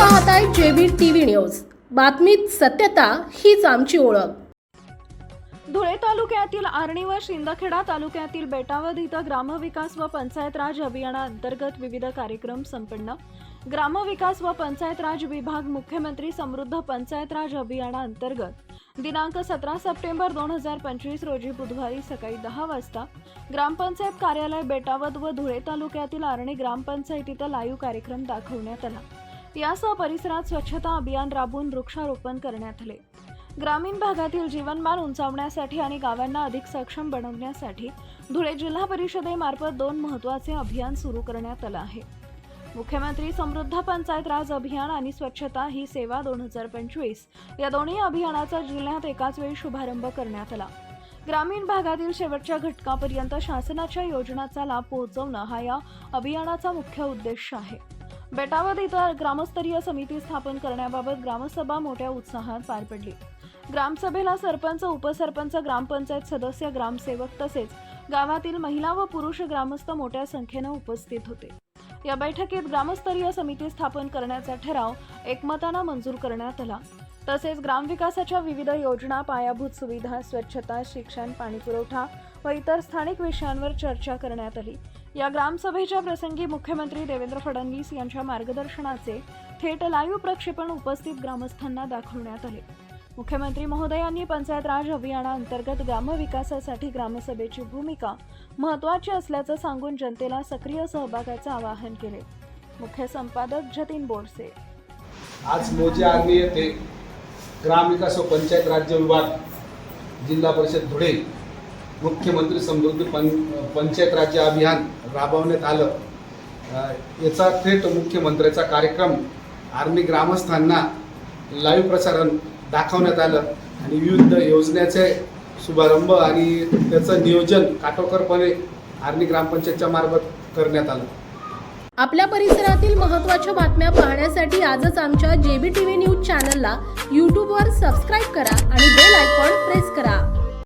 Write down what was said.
पाहताय JB TV news. बातमीत सत्यता हीच आमची ओळख. धुळे तालुक्यातील आर्णी व शिंदखेडा तालुक्यातील बेटावद इथं ग्रामविकास व पंचायत राज अभियानाअंतर्गत विविध कार्यक्रम संपन्न. ग्रामविकास व पंचायत राज विभाग मुख्यमंत्री समृद्ध पंचायत राज अभियानाअंतर्गत दिनांक सतरा सप्टेंबर दोन हजार पंचवीस रोजी बुधवारी सकाळी दहा वाजता ग्रामपंचायत कार्यालय बेटावद व धुळे तालुक्यातील आर्णी ग्रामपंचायतीत लाईव्ह कार्यक्रम दाखवण्यात आला. यासह परिसरात स्वच्छता अभियान राबवून वृक्षारोपण करण्यात आले. ग्रामीण भागातील जीवनमान उंचावण्यासाठी आणि गावांना अधिक सक्षम बनवण्यासाठी धुळे जिल्हा परिषदेमार्फत दोन महत्त्वाचे अभियान सुरू करण्यात आलं आहे. मुख्यमंत्री समृद्ध पंचायत राज अभियान आणि स्वच्छता ही सेवा दोन हजार पंचवीस या दोन्ही अभियानाचा जिल्ह्यात एकाच वेळी शुभारंभ करण्यात आला. ग्रामीण भागातील शेवटच्या घटकापर्यंत शासनाच्या योजनांचा लाभ पोहोचवणं हा या अभियानाचा मुख्य उद्देश आहे. बेटावद इथं ग्रामस्तरीय समिती स्थापन करण्याबाबत ग्रामसभा मोठ्या उत्साहात पार पडली. ग्रामसभेला सरपंच उपसरपंच ग्रामपंचायत सदस्य ग्रामसेवक तसेच गावातील महिला व पुरुष ग्रामस्थ मोठ्या संख्येनं उपस्थित होते. या बैठकीत ग्रामस्तरीय समिती स्थापन करण्याचा ठराव एकमतानं मंजूर करण्यात आला. तसेच ग्रामविकासाच्या विविध योजना पायाभूत सुविधा स्वच्छता शिक्षण पाणीपुरवठा व इतर स्थानिक विषयांवर चर्चा करण्यात आली. या ग्रामसभेच्या प्रसंगी मुख्यमंत्री देवेंद्र फडणवीस यांच्या मार्गदर्शनाचे थेट लाईव्ह प्रक्षेपण उपस्थित ग्रामस्थांना दाखवण्यात आले. मुख्यमंत्री महोदयांनी पंचायत राज अभियानाअंतर्गत ग्रामविकासासाठी ग्रामसभेची भूमिका महत्त्वाची असल्याचं सांगून जनतेला सक्रिय सहभागाचं आवाहन केले. मुख्य संपादक जतीन बोरसे. आज मोजे आर्मी येथे ग्रामविकास व पंचायत राज्य विभाग जिल्हा परिषद धुळे मुख्यमंत्री समृद्धी पं पंचायत राज्य अभियान राबवण्यात आलं. याचा थेट मुख्यमंत्र्याचा कार्यक्रम आर्मी ग्रामस्थांना लाईव्ह प्रसारण दाखवण्यात आलं आणि विविध योजनेचे शुभारंभ आणि त्याचं नियोजन काटोकरपणे आर्मी ग्रामपंचायतच्या मार्फत करण्यात आलं. आपल्या परिसरातील महत्त्वाच्या बातम्या पाहण्यासाठी आजच आमच्या जेबी टीव्ही न्यूज चॅनलला यूट्यूबवर सबस्क्राईब करा आणि बेल आयकॉन प्रेस करा.